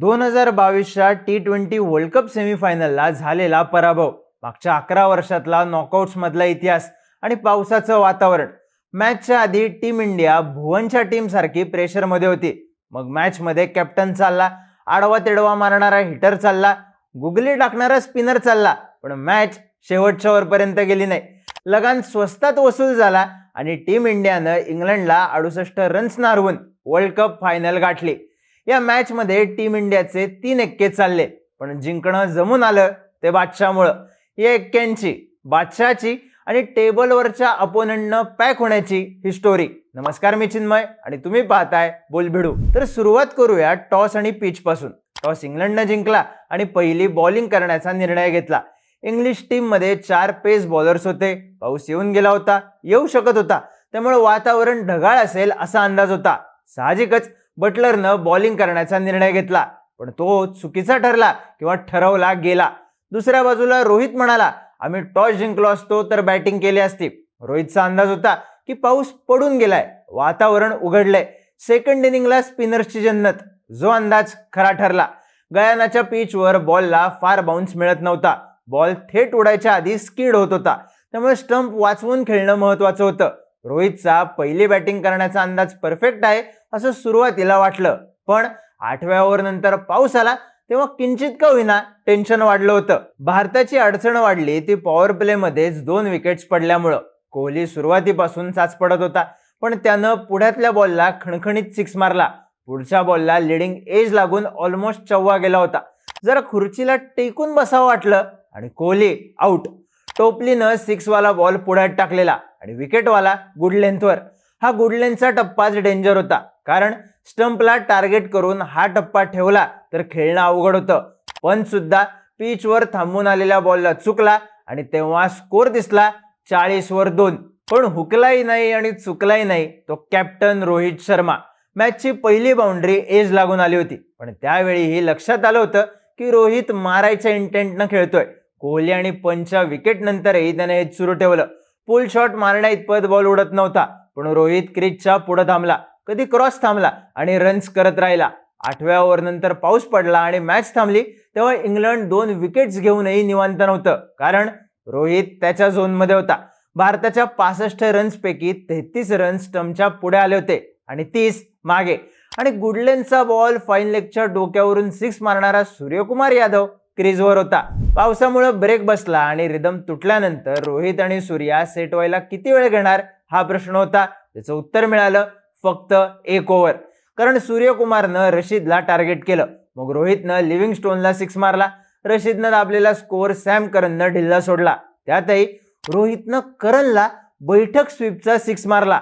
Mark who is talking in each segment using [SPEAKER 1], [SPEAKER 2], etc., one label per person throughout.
[SPEAKER 1] दोन हजार बावीसच्या टी ट्वेंटी वर्ल्ड कप सेमीफायनलला झालेला पराभव. मागच्या अकरा वर्षातला नॉकआउट्समधला इतिहास आणि पावसाचं वातावरण. मॅचच्या आधी टीम इंडिया भुवनच्या टीमसारखी प्रेशरमध्ये होती. मग मॅचमध्ये कॅप्टन चालला आडवा तिडवा मारणारा हिटर चालला गुगली टाकणारा स्पिनर चालला पण मॅच शेवटच्या वरपर्यंत गेली नाही. लगान स्वस्तात वसूल झाला आणि टीम इंडियानं इंग्लंडला अडुसष्ट रन्स हरवून वर्ल्ड कप फायनल गाठली. या मॅचमध्ये टीम इंडियाचे तीन एक्के चालले. पण जिंकणं जमून आलं ते बादशाहमुळं. या एक्क्यांची बादशाहची आणि टेबलवरच्या अपोनंटनं पॅक होण्याची ही स्टोरी नमस्कार मी चिन्मय आणि तुम्ही पाहताय बोल भिडू तर सुरुवात करूया टॉस आणि पिच पासून. टॉस इंग्लंडनं जिंकला आणि पहिली बॉलिंग करण्याचा निर्णय घेतला. इंग्लिश टीममध्ये चार पेस बॉलर्स होते. पाऊस येऊन गेला होता येऊ शकत होता. त्यामुळे वातावरण ढगाळ असेल असा अंदाज होता. साहजिकच बटलरनं बॉलिंग करण्याचा निर्णय घेतला पण तो चुकीचा ठरला किंवा ठरवला गेला. दुसऱ्या बाजूला रोहित म्हणाला आम्ही टॉस जिंकलो असतो तर बॅटिंग केली असती. रोहितचा अंदाज होता की पाऊस पडून गेलाय वातावरण उघडलंय. सेकंड इनिंगला स्पिनर्सची जन्नत जो अंदाज खरा ठरला. गयानाच्या पिचवर बॉलला फार बाउन्स मिळत नव्हता. बॉल थेट उडायच्या आधी स्किड होत होता. त्यामुळे स्टंप वाचवून खेळणं महत्वाचं होतं. रोहितचा पहिली बॅटिंग करण्याचा अंदाज परफेक्ट आहे असं सुरुवातीला वाटलं. पण आठव्या ओव्हरनंतर पाऊस आला तेव्हा किंचित का होईना टेन्शन वाढलं होतं. भारताची अडचण वाढली ती पॉवर प्लेमध्येच दोन विकेट्स पडल्यामुळं. कोहली सुरुवातीपासून चाच पडत होता पण त्यानं पुढ्यातल्या बॉलला खणखणीत सिक्स मारला. पुढच्या बॉलला लिडिंग एज लागून ऑलमोस्ट चव्वा गेला होता. जरा खुर्चीला टेकून बसावं वाटलं आणि कोहली आउट टोपलीनं सिक्स वाला बॉल पुढ्यात टाकलेला. आणि विकेटवाला गुड लेंथवर हा गुड लेंथचा टप्पाच डेंजर होता. कारण स्टंपला टार्गेट करून हा टप्पा ठेवला तर खेळणं अवघड होतं. पण सुद्धा पिचवर थांबून आलेल्या बॉलला चुकला आणि तेव्हा स्कोर दिसला चाळीसवर दोन. पण हुकलाही नाही आणि चुकलाही नाही तो कॅप्टन रोहित शर्मा. मॅचची पहिली बाउंड्री एज लागून आली होती. पण त्यावेळीही लक्षात आलं होतं की रोहित मारायच्या इंटेंटनं खेळतोय. कोहली आणि पंचच्या विकेट नंतरही त्याने हे सुरू ठेवलं. पुल शॉट मारण्या इतपत बॉल उडत नव्हता. पण रोहित क्रिजच्या पुढे थांबला. कधी क्रॉस थांबला आणि रन्स करत राहिला. आठव्या ओव्हरनंतर पाऊस पडला आणि मॅच थांबली तेव्हा इंग्लंड दोन विकेट्स घेऊनही निवांत नव्हतं. कारण रोहित त्याच्या झोनमध्ये होता. भारताच्या पासष्ट रन्सपैकी तेहतीस रन्स स्टम्पच्या पुढे आले होते आणि तीस मागे. आणि गुडलेनचा बॉल फाईन लेगच्या डोक्यावरून सिक्स मारणारा सूर्यकुमार यादव क्रीजवर होता. पावसामुळे ब्रेक बसला आणि रिदम तुटल्यानंतर रोहित आणि सूर्या सेट व्हायला किती वेळ घेणार? हा प्रश्न होता. त्याचं उत्तर मिळालं फक्त एक ओव्हर कारण सूर्यकुमारनं रशीदला टार्गेट केलं. मग रोहितनं लिव्हिंग स्टोनला सिक्स मारला. रशीदनं दाबलेला स्कोअर सॅम करननं ढिल्ला सोडला. त्यातही रोहितनं करणला बैठक स्वीपचा सिक्स मारला.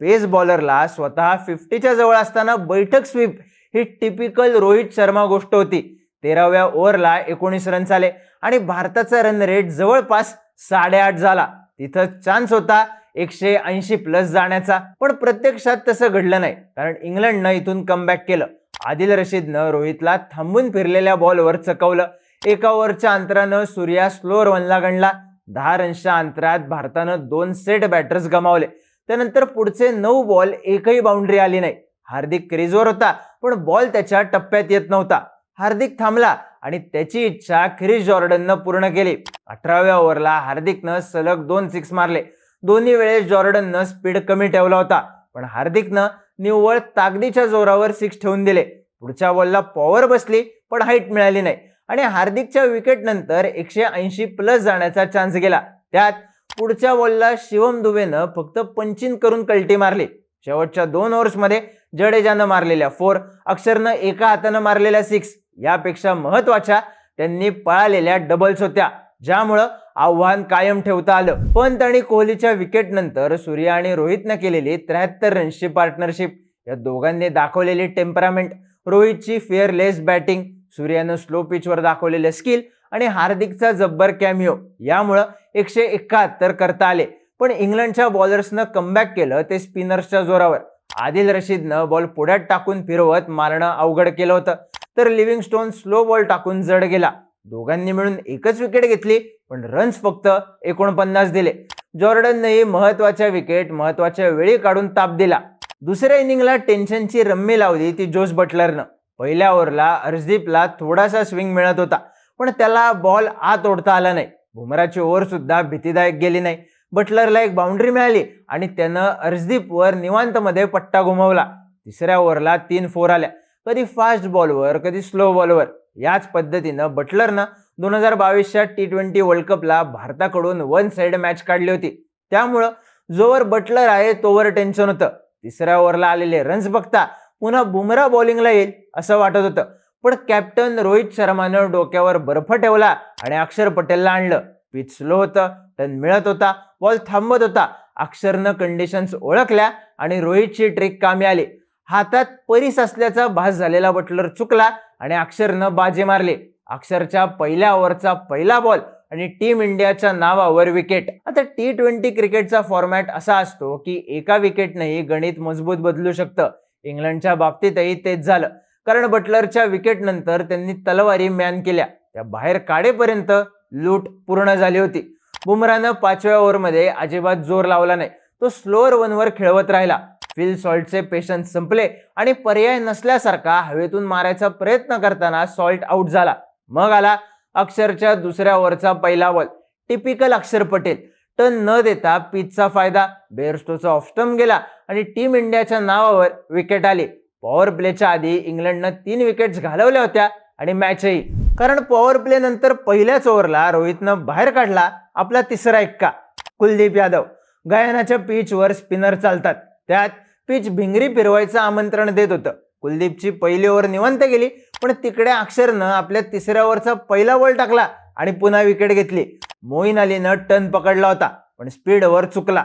[SPEAKER 1] पेस बॉलरला स्वतः फिफ्टीच्या जवळ असताना बैठक स्वीप ही टिपिकल रोहित शर्मा गोष्ट होती. तेराव्या ओव्हरला एकोणीस रन्स आले आणि भारताचा रन रेट जवळपास साडेआठ झाला. तिथं चान्स होता एकशे ऐंशी प्लस जाण्याचा. पण प्रत्यक्षात तसं घडलं नाही. कारण इंग्लंडनं इथून कमबॅक केलं. आदिल रशीदनं रोहितला थांबून फिरलेल्या बॉलवर चकवलं. एका ओव्हरच्या अंतरानं सूर्या स्लोअर वनला गणला. दहा रन्सच्या अंतरात भारतानं दोन सेट बॅटर्स गमावले. त्यानंतर पुढचे नऊ बॉल एकही बाउंड्री आली नाही. हार्दिक क्रेजवर होता पण बॉल त्याच्या टप्प्यात येत नव्हता. हार्दिक थांबला आणि त्याची इच्छा क्रिस जॉर्डननं पूर्ण केली. अठराव्या ओव्हरला हार्दिकनं सलग दोन सिक्स मारले. दोन्ही वेळेस जॉर्डननं स्पीड कमी ठेवला होता पण हार्दिकनं निव्वळ ताकदीच्या जोरावर सिक्स ठेवून दिले. पुढच्या बॉलला पॉवर बसली पण हाईट मिळाली नाही. आणि हार्दिकच्या विकेट नंतर एकशे ऐंशी प्लस जाण्याचा चान्स गेला. त्यात पुढच्या बॉलला शिवम दुबेनं फक्त पंचिन करून कल्टी मारली. शेवटच्या दोन ओव्हर्समध्ये जडेजानं मारलेल्या फोर अक्षरनं एका हातानं मारलेल्या सिक्स यापेक्षा महत्त्वाच्या त्यांनी पळालेल्या डबल्स होत्या. ज्यामुळं आव्हान कायम ठेवता आलं. पंत आणि कोहलीच्या विकेट नंतर सूर्या आणि रोहितनं केलेली त्र्याहत्तर रन्सची पार्टनरशिप या दोघांनी दाखवलेली टेम्परामेंट रोहितची फेअरलेस बॅटिंग सूर्यानं स्लो पिचवर दाखवलेलं स्किल आणि हार्दिकचा जब्बर कॅमिओ यामुळं एकशे एकाहत्तर करता आले. पण इंग्लंडच्या बॉलर्सनं कमबॅक केलं ते स्पिनर्सच्या जोरावर. आदिल रशीदनं बॉल पुढ्यात टाकून फिरवत मारणं अवघड केलं होतं. तर लिव्हिंग स्टोन स्लो बॉल टाकून जड गेला. दोघांनी मिळून एकच विकेट घेतली पण रन्स फक्त एकोणपन्नास दिले. जॉर्डननेही महत्त्वाच्या विकेट महत्त्वाच्या वेळी काढून ताप दिला. दुसऱ्या इनिंगला टेन्शनची रम्मी लावली ती जोस बटलरनं. पहिल्या ओव्हरला हर्षदीपला थोडासा स्विंग मिळत होता पण त्याला बॉल आत ओढता आला नाही. बुमराची ओव्हर सुद्धा भीतीदायक गेली नाही. बटलरला एक बाउंड्री मिळाली आणि त्यानं हर्षदीपवर निवांतमध्ये पट्टा घुमवला. तिसऱ्या ओव्हरला तीन फोर आल्या. कधी फास्ट बॉलवर कधी स्लो बॉलवर याच पद्धतीनं बटलरनं दोन हजार बावीसच्या टी ट्वेंटी वर्ल्ड कपला भारताकडून वन साइड मॅच काढली होती. त्यामुळं जोवर बटलर आहे तोवर टेन्शन होतं. तिसऱ्या ओव्हरला आलेले रन्स बघता पुन्हा बुमरा बॉलिंगला येईल असं वाटत होतं. पण कॅप्टन रोहित शर्मानं डोक्यावर बर्फ ठेवला आणि अक्षर पटेलला आणलं. पिच स्लो होतं टन मिळत होता बॉल थांबत होता. अक्षरनं कंडिशन्स ओळखल्या आणि रोहितची ट्रिक कामी आली. हातात परीस असल्याचा भास झालेला बटलर चुकला आणि अक्षरनं बाजी मारली. अक्षरच्या पहिल्या ओव्हरचा पहिला बॉल आणि टीम इंडियाच्या नावावर विकेट. आता टी ट्वेंटी क्रिकेटचा फॉर्मॅट असा असतो की एका विकेटनेही गणित मजबूत बदलू शकतं. इंग्लंडच्या बाबतीतही तेच झालं. कारण बटलरच्या विकेटनंतर त्यांनी तलवारी मॅन केल्या. त्या बाहेर काढेपर्यंत लूट पूर्ण झाली होती. बुमरानं पाचव्या ओव्हरमध्ये अजिबात जोर लावला नाही. तो स्लोअर वनवर खेळवत राहिला. फिल सॉल्टचे पेशन्स संपले आणि पर्याय नसल्यासारखा हवेतून मारायचा प्रयत्न करताना सॉल्ट आउट झाला. मग आला अक्षरच्या दुसऱ्या ओव्हरचा पहिला बॉल टिपिकल अक्षर पटेल टन न देता पिचचा फायदा. बेअरस्टोचा ऑफस्टम गेला आणि टीम इंडियाच्या नावावर विकेट आली. पॉवर प्लेच्या आधी इंग्लंडनं तीन विकेट्स घालवल्या होत्या आणि मॅचही. कारण पॉवर प्ले नंतर पहिल्याच ओव्हरला रोहितनं बाहेर काढला आपला तिसरा एक्का कुलदीप यादव. गायनाच्या पिचवर स्पिनर चालतात. त्यात पिच भिंगरी फिरवायचं आमंत्रण देत होतं. कुलदीपची पहिली ओव्हर निवंत गेली पण तिकडे अक्षरनं आपल्या तिसऱ्या ओव्हरचा पहिला बॉल टाकला आणि पुन्हा विकेट घेतली. मोईन अलीनं टर्न पकडला होता पण स्पीडवर चुकला.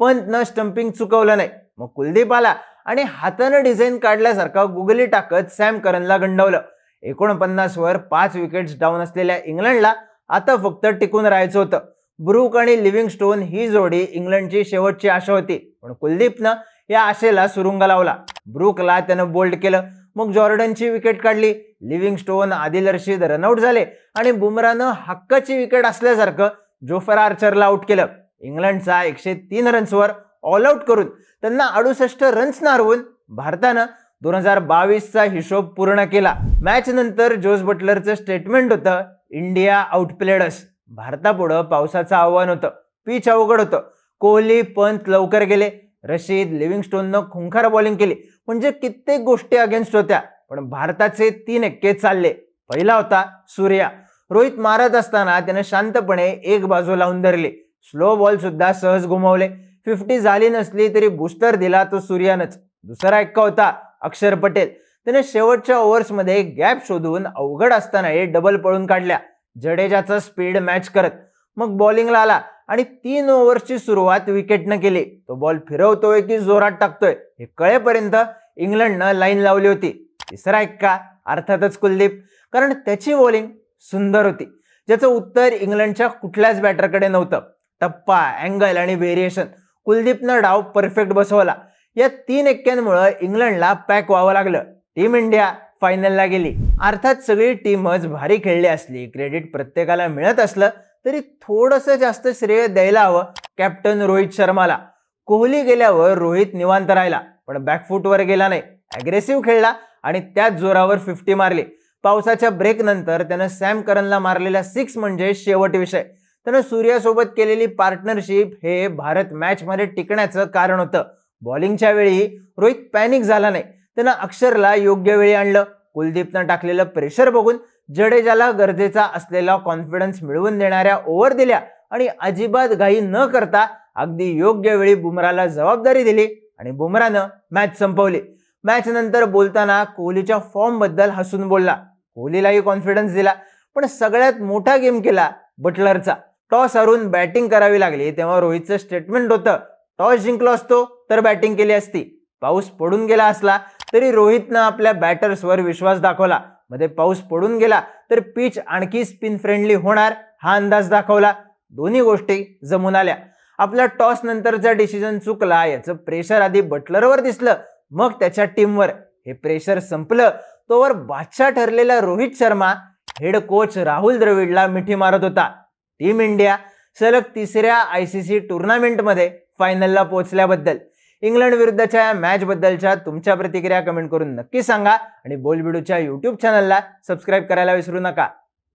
[SPEAKER 1] पंतनं स्टंपिंग चुकवलं नाही. मग कुलदीप आला आणि हातानं डिझाईन काढल्यासारखा गुगली टाकत सॅम करनला गंडवलं. एकोणपन्नासवर पाच विकेट्स डाऊन असलेल्या इंग्लंडला आता फक्त टिकून राहायचं होतं. ब्रूक आणि लिव्हिंग स्टोन ही जोडी इंग्लंडची शेवटची आशा होती पण कुलदीपनं या आशेला सुरुंग लावला. ब्रुकला त्यानं बोल्ड केलं. मग जॉर्डनची विकेट काढली. Livingstone Adil Rashid run out झाले. आणि बुमरानं हक्काची विकेट असल्यासारखं जोफर आर्चरला आउट केलं. इंग्लंडचा एकशे तीन रन्सवर ऑल आउट करून त्यांना अडुसष्ट रन्स हरवून भारतानं दोन हजार बावीसचा हिशोब पूर्ण केला. मॅच नंतर जोस बटलरचं स्टेटमेंट होतं इंडिया आउटप्लेडस भारतापुढं पावसाचं आव्हान होतं. पिच अवघड होतं. कोहली पंत लवकर गेले. रशीद लिव्हिंगस्टोननं खुंखार बॉलिंग केली. म्हणजे कित्येक गोष्टी अगेन्स्ट होत्या. पण भारताचे तीन एक्के चालले. पहिला होता सूर्या. रोहित मारत असताना त्याने शांतपणे एक बाजू लावून धरली. स्लो बॉल सुद्धा सहज गुमावले. फिफ्टी झाली नसली तरी बुस्टर दिला तो सूर्यानंच. दुसरा एक्का होता अक्षर पटेल. त्याने शेवटच्या ओव्हर्समध्ये गॅप शोधून अवघड असतानाही डबल पळून काढल्या. जडेजाचा स्पीड मॅच करत. मग बॉलिंगला आला. आणि तीन ओव्हर्सची सुरुवात विकेटनं केली. तो बॉल फिरवतोय की जोरात टाकतोय हे कळेपर्यंत इंग्लंडनं लाईन लावली होती. तिसरा एक्का अर्थातच कुलदीप. कारण त्याची बॉलिंग सुंदर होती. ज्याचं उत्तर इंग्लंडच्या कुठल्याच बॅटरकडे नव्हतं. टप्पा अँगल आणि व्हेरिएशन कुलदीपनं डाव परफेक्ट बसवला. या तीन एक्क्यांमुळं इंग्लंडला पॅक व्हावं लागलं. टीम इंडिया फायनलला गेली. अर्थात सगळी टीमच भारी खेळली असली. क्रेडिट प्रत्येकाला मिळत असलं तरी थोडंसं जास्त श्रेय द्यायला हवं कॅप्टन रोहित शर्माला. कोहली गेल्यावर रोहित निवांत राहिला पण बॅकफूटवर गेला नाही. अग्रेसिव्ह खेळला आणि त्याच जोरावर फिफ्टी मारली. पावसाच्या ब्रेक नंतर त्यानं सॅम करनला मारलेला सिक्स म्हणजे शेवट विषय. त्यानं सूर्यासोबत केलेली पार्टनरशिप हे भारत मॅचमध्ये टिकण्याचं कारण होतं. बॉलिंगच्या वेळी रोहित पॅनिक झाला नाही. त्यानं अक्षरला योग्य वेळी आणलं. कुलदीपनं टाकलेलं प्रेशर बघून जडेजाला गरजेचा असलेला कॉन्फिडन्स मिळवून देणाऱ्या ओव्हर दिल्या आणि अजिबात घाई न करता अगदी योग्य वेळी बुमराला जबाबदारी दिली आणि बुमरानं मॅच संपवली. मॅच नंतर बोलताना कोहलीच्या फॉर्मबद्दल हसून बोलला. कोहलीलाही कॉन्फिडन्स दिला पण सगळ्यात मोठा गेम केला बटलरचा. टॉस हरून बॅटिंग करावी लागली तेव्हा रोहितचं स्टेटमेंट होतं टॉस जिंकलो असतो तर बॅटिंग केली असती. पाऊस पडून गेला असला तरी रोहितनं आपल्या बॅटर्सवर विश्वास दाखवला. मध्ये पाऊस पडून गेला तर पिच आणखी स्पिन फ्रेंडली होणार हा अंदाज दाखवला. दोन्ही गोष्टी जमून आल्या. आपल्या टॉस नंतरचा डिसिजन चुकला याचं प्रेशर आधी बटलरवर दिसलं. मग त्याच्या टीमवर हे प्रेशर संपलं. तोवर बादशाह ठरलेला रोहित शर्मा हेड कोच राहुल द्रविडला मिठी मारत होता. टीम इंडिया सलग तिसऱ्या आय सी सी टुर्नामेंटमध्ये फायनलला पोहोचल्याबद्दल. इंग्लंड विरुद्धच्या या मॅचबद्दलच्या तुमच्या प्रतिक्रिया कमेंट करून नक्की सांगा. आणि बोलबिडूच्या यूट्यूब चॅनलला सबस्क्राईब करायला विसरू नका.